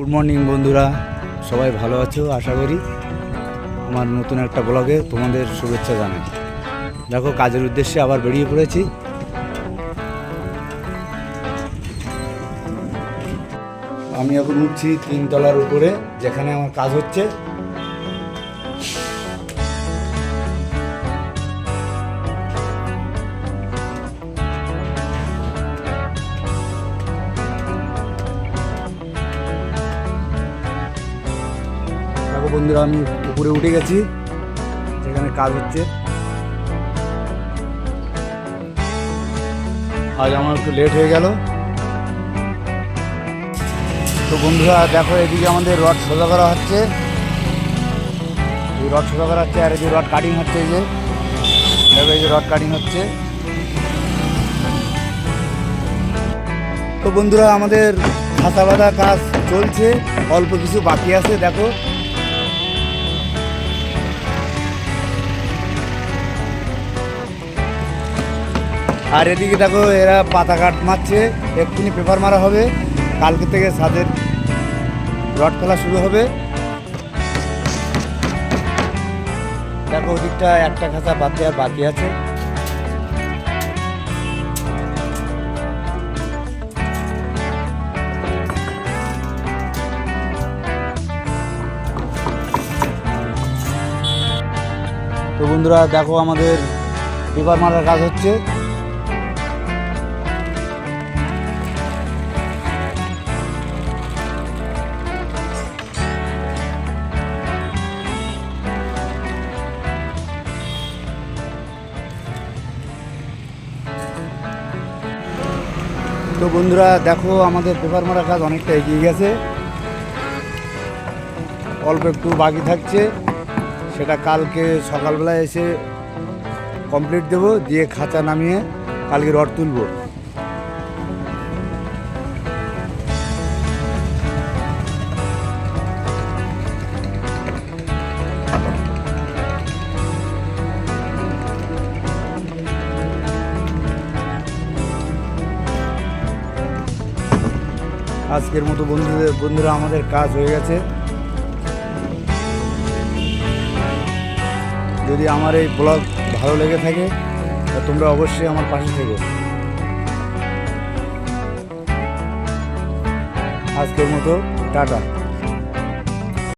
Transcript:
Good morning বন্ধুরা। সবাই ভালো আছো? আশা করি আমার নতুন একটা ব্লগে তোমাদের শুভেচ্ছা জানাই। দেখো, কাজের উদ্দেশ্যে আবার বেরিয়ে পড়েছি। আমি এখন উঠছি তিনতলার উপরে, যেখানে আমার কাজ হচ্ছে। দেখো বন্ধুরা, আমি উপরে উঠে গেছি। যেখানে কাজ হচ্ছে। আজ আমার একটু লেট হয়ে গেল। তো বন্ধুরা, দেখো এদিকে আমাদের রড সোজা করা হচ্ছে। এই রড সোজা করা হচ্ছে, আর এই যে রড কাটিং হচ্ছে, এই যে। দেখো এই যে রড কাটিং হচ্ছে। তো বন্ধুরা, আমাদের খাতা কাজ চলছে। অল্প কিছু বাকি আছে, দেখো। আর এদিকে দেখো, এরা পাতা কাট মারছে। এক্ষুনি পেপার মারা হবে। কালকে থেকে ছাদের রড ফেলা শুরু হবে। দেখো, ওদিকটা একটা খাঁচা বাদ দেওয়ার বাকি আছে। তো বন্ধুরা, দেখো আমাদের পেপার মারার কাজ হচ্ছে। তো বন্ধুরা, দেখো আমাদের পেপার মারা কাজ অনেকটা এগিয়ে গেছে। অল্প একটু বাকি থাকছে। সেটা কালকে সকালবেলা এসে কমপ্লিট দেব, দিয়ে খাঁচা নামিয়ে কালকে রড তুলবো। আজকের মতো বন্ধুদের বন্ধুরা, আমাদের কাজ হয়ে গেছে। যদি আমার এই ব্লগ ভালো লেগে থাকে তোমরা অবশ্যই আমার পাশে থেকো। আজকের মতো, টাটা।